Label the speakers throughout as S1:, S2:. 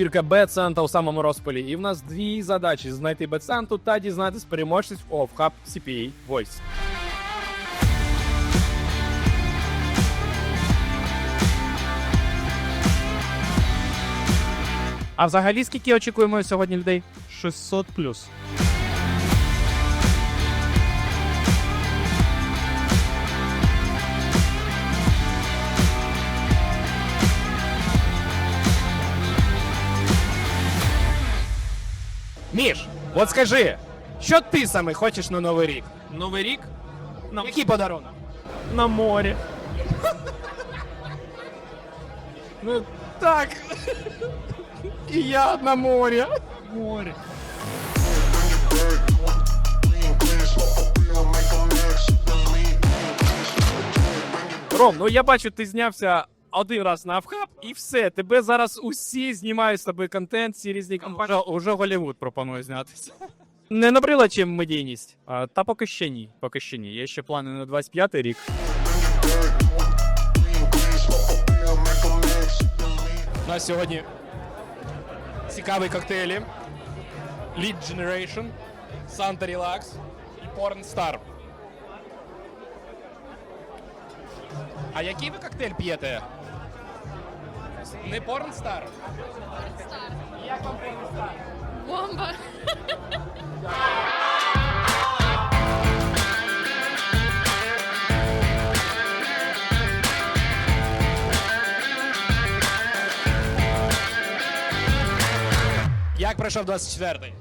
S1: ганчірка Бетсанта у самому розпалі. І в нас дві задачі: знайти Бетсанту та дізнатись переможців Hub CPA Voice.
S2: А взагалі скільки очікуємо сьогодні людей?
S3: 600 плюс.
S1: Міш, от скажи, що ти саме хочеш на Новий рік? Новий рік?
S3: На,
S1: Який подарунок?
S3: на морі.
S1: Ну так. І я на морі.
S3: Море.
S1: Ром, ну я бачу, ти знявся один раз на Авхаб, і все. Тебе зараз усі знімають з тобою контент, всі різні компанії.
S2: Уже, уже Голлівуд пропонує знятися.
S1: Не набрила чим медійність.
S2: А, та поки ще ні. Поки ще ні. Є ще плани на 25-й рік.
S1: У нас сьогодні цікаві коктейлі. Lead Generation, Santa Relax і Porn Star. А який ви коктейль п'єте? Не Porn Star? Як вам Star?
S4: Бомба.
S1: Як пройшов 24-й?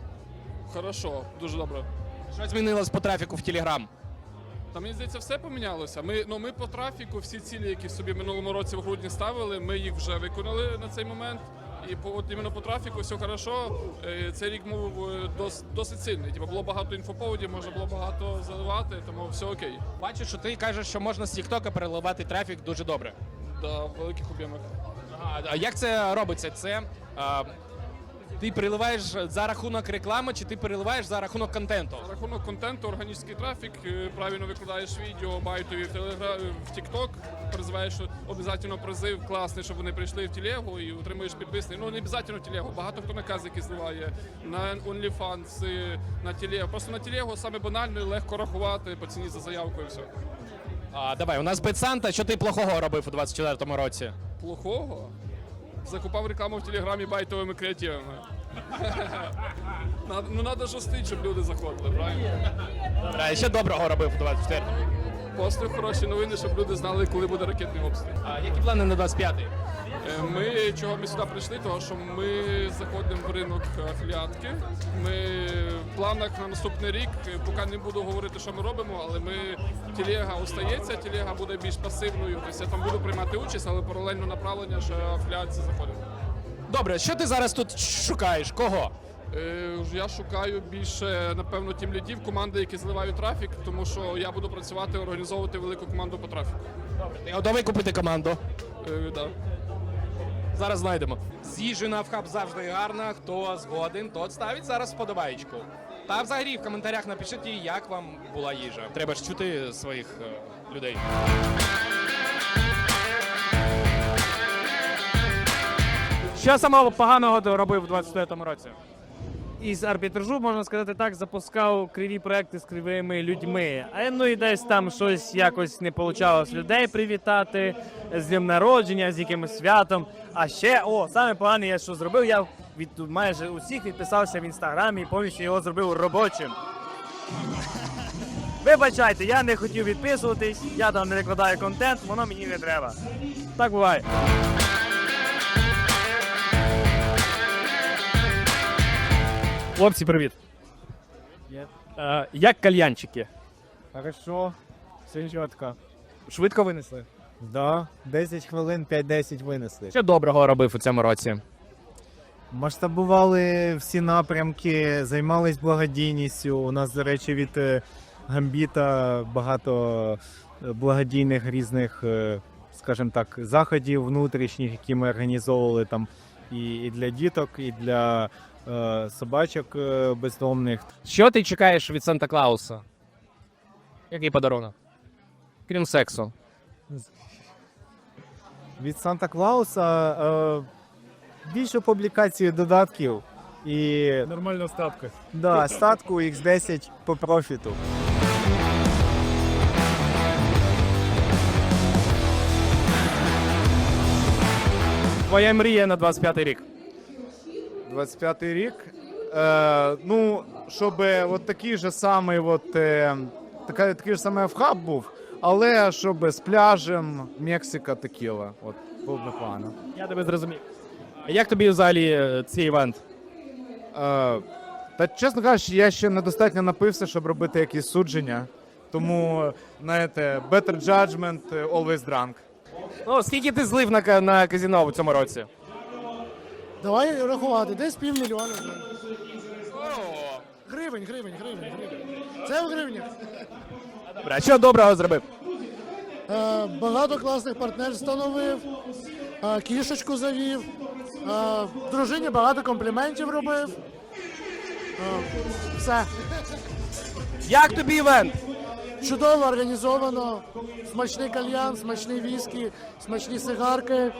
S5: Хорошо, дуже добре.
S1: Що змінилось по трафіку в Телеграм?
S5: Та мені здається, все помінялося. Ми ну ми по трафіку, всі цілі, які собі минулому році в грудні ставили, ми їх вже виконали на цей момент. І по от іменно по трафіку все хорошо. Е, Цей рік був е, дос, досить сильний. Типу було багато інфоповодів, можна було багато заливати, тому все окей.
S1: Бачу, що ти кажеш, що можна з Тіктока переливати трафік дуже добре.
S5: Да, в великих об'ємах.
S1: А, а як це робиться? Це а, ти переливаєш за рахунок реклами, чи ти переливаєш за рахунок контенту?
S5: За рахунок контенту, органічний трафік, е, правильно викладаєш відео, байтові в телегра в TikTok, призиваєш обов'язково призив класний, щоб вони прийшли в телегу і отримуєш підписник. Ну не обов'язково в телегу. Багато хто наказики зливає на OnlyFans, е, на телегу. Просто на телегу саме банально і легко рахувати по ціні за заявку і все.
S1: А, давай, у нас Бетсанта, що ти плохого робив у 24-му році?
S5: Плохого. Закупав рекламу в телеграмі байтовими креативами. Ну треба жостить, щоб люди заходили, правильно?
S1: Добре, ще доброго робив у 24-му?
S5: Просто хороші новини, щоб люди знали, коли буде ракетний обстріл.
S1: А які плани на 25-й?
S5: Е, Ми чого ми сюди прийшли? Тому що ми заходимо в ринок афіліатки. Ми в планах на наступний рік, е, поки не буду говорити, що ми робимо, але ми телега остається, телега буде більш пасивною. Тобто я там буду приймати участь, але паралельно направлення, що афіліація заходить.
S1: Добре, що ти зараз тут шукаєш? Кого?
S5: Е, Я шукаю більше, напевно, тім лідів, команди, які зливають трафік, тому що я буду працювати, організовувати велику команду по трафіку.
S1: Ти готовий купити команду?
S5: Е, да.
S1: Зараз знайдемо. З їжею на вхаб завжди гарно. Хто згоден, тот ставить зараз вподобаєчку. Та взагалі в коментарях напишіть, як вам була їжа. Треба ж чути своїх е, людей.
S2: Що самого поганого ти робив у 24-му році? Із арбітражу, можна сказати так, запускав криві проекти з кривими людьми. А ну і десь там щось якось не вийшло людей привітати з днем народження, з якимось святом. А ще, о, саме погане, я що зробив, я від майже усіх відписався в інстаграмі і повністю його зробив робочим. Вибачайте, я не хотів відписуватись, я там не викладаю контент, воно мені не треба. Так буває. Хлопці, привіт. Е, як кальянчики?
S3: Хорошо. Все чітко.
S2: Швидко винесли?
S3: Да, 10 хвилин, 5-10 винесли.
S1: Що доброго робив у цьому році?
S3: Масштабували всі напрямки, займались благодійністю. У нас, до речі, від е, Гамбіта багато е, благодійних різних, е, скажімо так, заходів внутрішніх, які ми організовували там і, і для діток, і для собачок е, бездомних.
S1: Що ти чекаєш від Санта Клауса? Який подарунок? Крім сексу.
S3: Від Санта Клауса е, більше публікацій додатків і
S2: Нормальна ставка.
S3: да, статку X10 по профіту.
S2: Твоя мрія на 25-й рік.
S3: 25 рік. Е, ну, щоб от такий же самий, от, е, така, такий ж самий вхаб був, але щоб з пляжем Мексика текіла. От, було б непогано.
S2: Я тебе зрозумів. А як тобі взагалі е, цей івент?
S3: Е, та чесно кажучи, я ще недостатньо напився, щоб робити якісь судження. Тому, знаєте, better judgment, е, always drunk.
S2: Ну, скільки ти злив на, ка- на казіно у цьому році?
S4: Давай рахувати, десь півмільйона. Гривень, гривень, гривень, гривень. Це в гривнях.
S2: Добре, а що доброго зробив?
S4: Е, багато класних партнерів встановив, е, кішечку завів, е, дружині багато компліментів робив. Е, все.
S2: Як тобі івент?
S4: Чудово організовано. Смачний кальян, смачний віскі, смачні сигарки.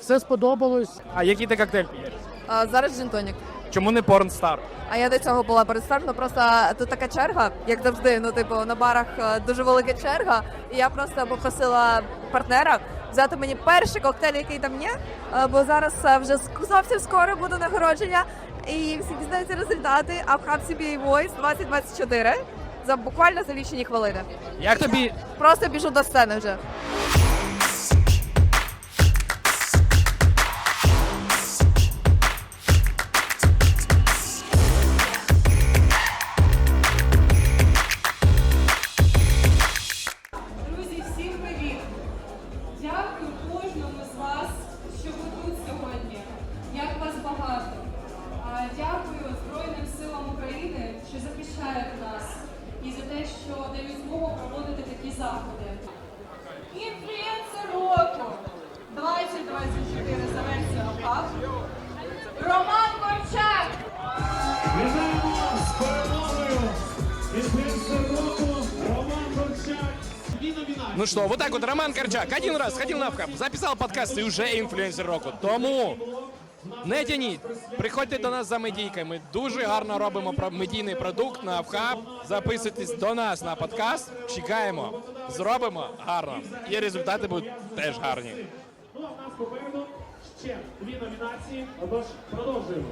S4: Все сподобалось.
S2: А який ти коктейль п'єш?
S6: А, зараз джинтонік.
S2: Чому не порнстар?
S6: А я до цього була перед стартом, просто тут така черга, як завжди. Ну, типу, на барах е, дуже велика черга. І я просто попросила партнера взяти мені перший коктейль, який там є. е, Бо зараз е, вже зовсім скоро буде нагородження. І всі дізнаються результати. А в хабсі BA Voice 2024 за буквально за лічені хвилини.
S2: Як тобі
S6: Просто біжу до сцени вже.
S1: Ну что, вот так вот Роман Корчак один раз ходил на вхаб, записал подкаст и уже інфлюенсер року. Тому не тяніть, приходьте до нас за медійками. Ми дуже гарно робимо медійний продукт на вхаб. Записуйтесь до нас на подкаст. Чекаємо, зробимо гарно. І результати будуть теж гарні.
S7: Ну, а в нас попереду ще дві номінації. Отож, продовжуємо.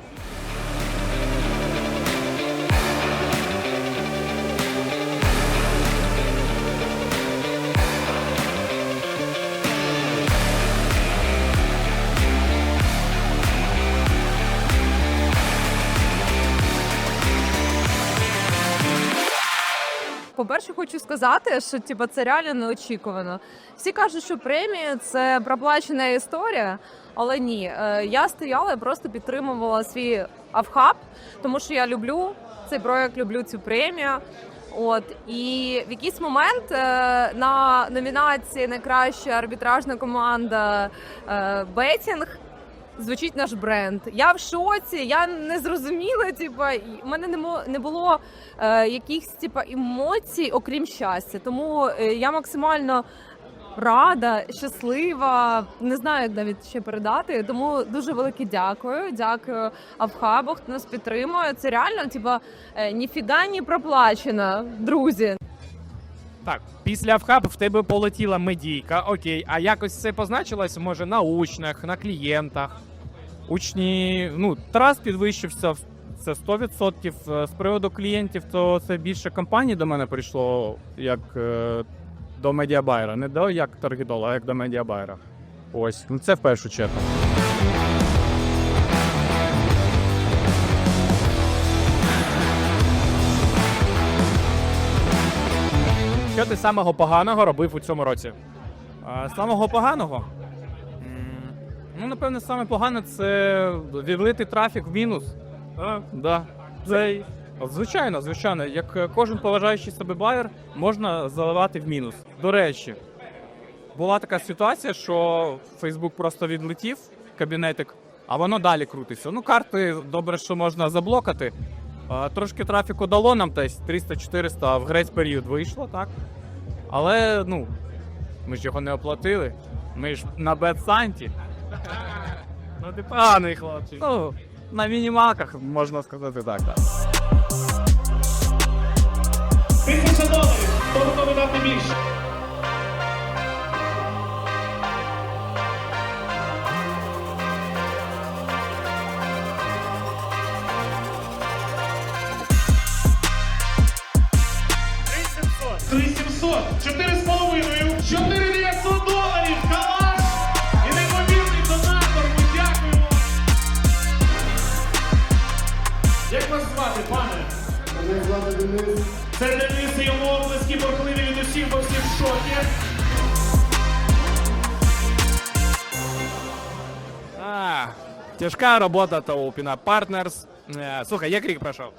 S6: По-перше, хочу сказати, що типу, це реально неочікувано. Всі кажуть, що премія це проплачена історія, але ні. Е, Я стояла і просто підтримувала свій авхаб, тому що я люблю цей проект, люблю цю премію. От і в якийсь момент е, на номінації найкраща арбітражна команда е, Бетінг звучить наш бренд. Я в шоці, я не зрозуміла. Типа, в мене не не було е, якихось типа емоцій, окрім щастя. Тому е, я максимально рада, щаслива. Не знаю, як навіть ще передати. Тому дуже велике дякую. Дякую Авхабу, хто нас підтримує. Це реально, типа, е, ніфіга не проплачено, друзі.
S2: Так, після вхаб в тебе полетіла медійка, окей. А якось це позначилось, може, на учнях, на клієнтах. Учні, ну, трас підвищився, це 100%. Е, З приводу клієнтів, то це більше компаній до мене прийшло, як е, до медіабайера. Не до як торгідола, а як до медіабайера. Ось, ну це в першу чергу. Що ти самого поганого робив у цьому році? А, самого поганого? М, Ну, напевне, саме погане це відлити трафік в мінус. А, да. Це, й- звичайно, звичайно, як е, кожен поважаючий себе байер, можна заливати в мінус. До речі, була така ситуація, що Facebook просто відлетів кабінетик, а воно далі крутиться. Ну, карти добре, що можна заблокати. А, Трошки трафіку дало нам десь 300-400, а в грець період вийшло, так? Але ну, ми ж його не оплатили. Ми ж на бедсанті. Ну ти поганий хлопчик. Ну, на мінімалках можна сказати так. так.
S7: Тисяча доларів. Хто готовий дати більше? Три сімсот, чотири з половиною, чотири дев'ятсот доларів, калаш і неймовірний донатор, ми дякуємо. Як вас звати, пане?
S4: Мене звати Денис.
S7: Це Денис і йому оплески бурхливі від усіх, бо всі в шокі.
S1: А, тяжка робота та у Pina Partners. Е, Слухай, як рік пройшов?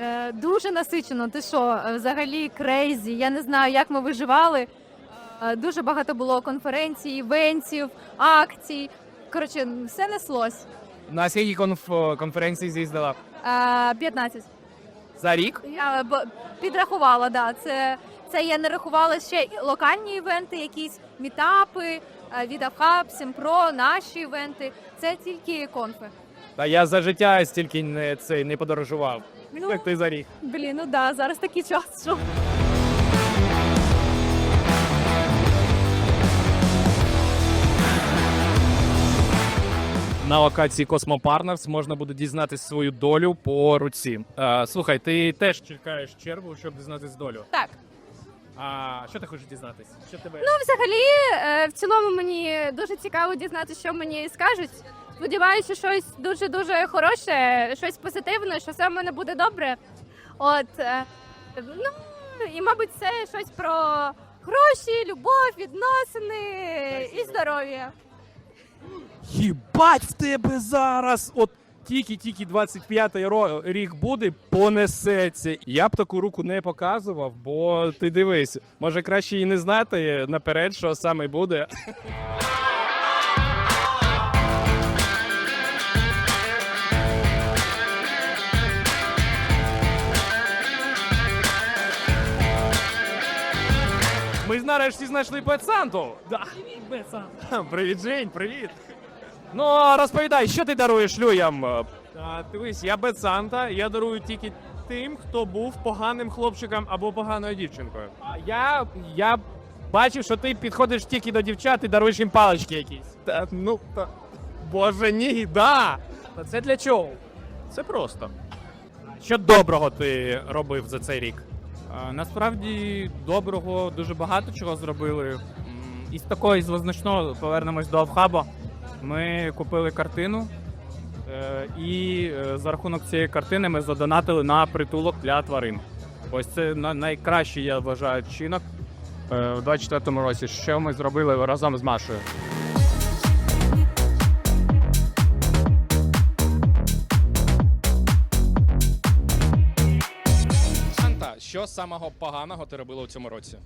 S8: Е, дуже насичено. Ти що, е, взагалі крейзі. Я не знаю, як ми виживали. Е, дуже багато було конференцій, івентів, акцій. Коротше, все неслось.
S1: На скільки конф- конференцій з'їздила?
S8: Е, 15.
S1: За рік?
S8: Я підрахувала, да. Це, це я не рахувала ще локальні івенти, якісь мітапи, від Авхаб, Сімпро, наші івенти. Це тільки конфи.
S1: Та я за життя стільки не, цей, не подорожував.
S8: Ну.
S1: Як ти за рік?
S8: Блін, ну да, зараз такий час, що.
S1: На локації Cosmo Partners можна буде дізнатися свою долю по руці. Е, слухай, ти теж чекаєш чергу, щоб дізнатись долю.
S8: Так.
S1: А що ти хочеш дізнатись? Що тебе?
S8: Ну, взагалі, е, в цілому мені дуже цікаво дізнатися, що мені скажуть. Сподіваюся, щось дуже дуже хороше, щось позитивне, що все в мене буде добре. От е, ну і мабуть, це щось про гроші, любов, відносини і здоров'я.
S1: Їбать в тебе зараз! От тільки-тільки 25-й рік буде, понесеться. Я б таку руку не показував, бо ти дивись, може краще і не знати наперед, що саме буде. Ми нарешті знайшли Бетсанту. Да. Привіт, Жень, привіт. Ну, розповідай, що ти даруєш людям?
S2: А, дивись, я без Санта, я дарую тільки тим, хто був поганим хлопчиком або поганою дівчинкою.
S1: А Я, я бачив, що ти підходиш тільки до дівчат і даруєш їм палички якісь.
S2: Та, ну, та, боже, ні, да. Та це для чого? Це просто.
S1: Що доброго ти робив за цей рік?
S2: Насправді доброго дуже багато чого зробили. М, Із такого із визначного повернемось до Авхаба. Ми купили картину, е, і е, за рахунок цієї картини ми задонатили на притулок для тварин. Ось це на- найкращий, я вважаю, чинок в 24-му році. Що ми зробили разом з Машою.
S1: Самого поганого ти робила у цьому році?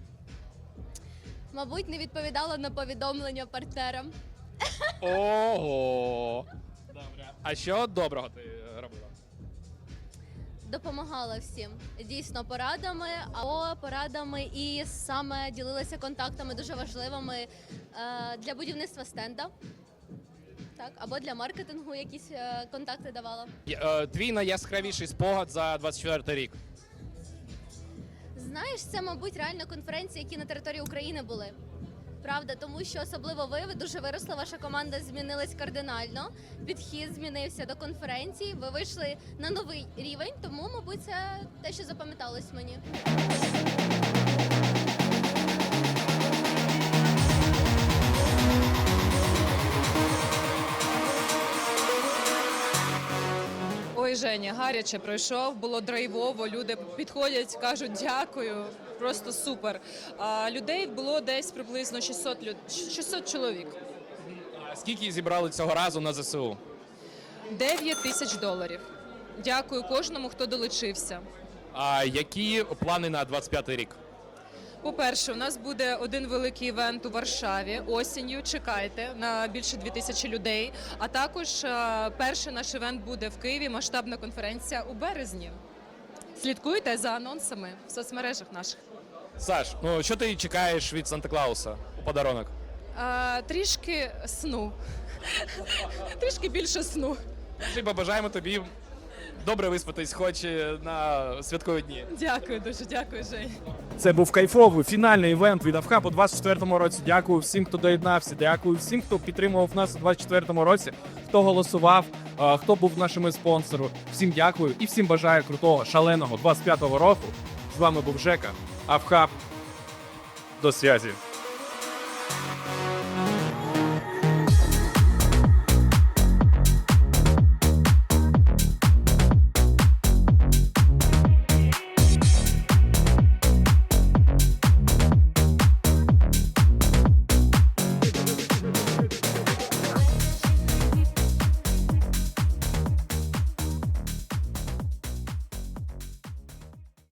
S9: Мабуть, не відповідала на повідомлення партнерам.
S1: Ого. Добре. А що доброго ти робила?
S9: Допомагала всім дійсно порадами, або порадами і саме ділилася контактами дуже важливими е, для будівництва стенда. Так, або для маркетингу якісь е, контакти давала.
S1: Є- е, Твій найяскравіший спогад за 24 рік.
S9: Знаєш, це, мабуть, реально конференції, які на території України були. Правда, тому що особливо ви, дуже виросла, ваша команда змінилась кардинально. Підхід змінився до конференції. Ви вийшли на новий рівень, тому, мабуть, це те, що запам'яталось мені.
S10: Женя, гаряче пройшов, було драйвово. Люди підходять, кажуть дякую. Просто супер. А людей було десь приблизно 600, люд... 600 чоловік.
S1: А скільки зібрали цього разу на ЗСУ?
S10: 9 тисяч доларів. Дякую кожному, хто долучився.
S1: А які плани на 25 рік?
S10: По-перше, у нас буде один великий івент у Варшаві осінню. Чекайте на більше 2000 людей. А також е, перший наш івент буде в Києві. Масштабна конференція у березні. Слідкуйте за анонсами в соцмережах наших.
S1: Саш, ну що ти чекаєш від Санта Клауса у подарунок?
S10: А, трішки сну. Трішки більше сну.
S11: Побажаємо тобі добре виспатись, хоч на святкові дні.
S10: Дякую дуже, дякую, Жень.
S1: Це був кайфовий фінальний івент від Авхаб у 24-му році. Дякую всім, хто доєднався. Дякую всім, хто підтримував нас у 24-му році, хто голосував, хто був нашими спонсорами. Всім дякую і всім бажаю крутого, шаленого 25-го року. З вами був Жека. Авхаб. До зв'язі.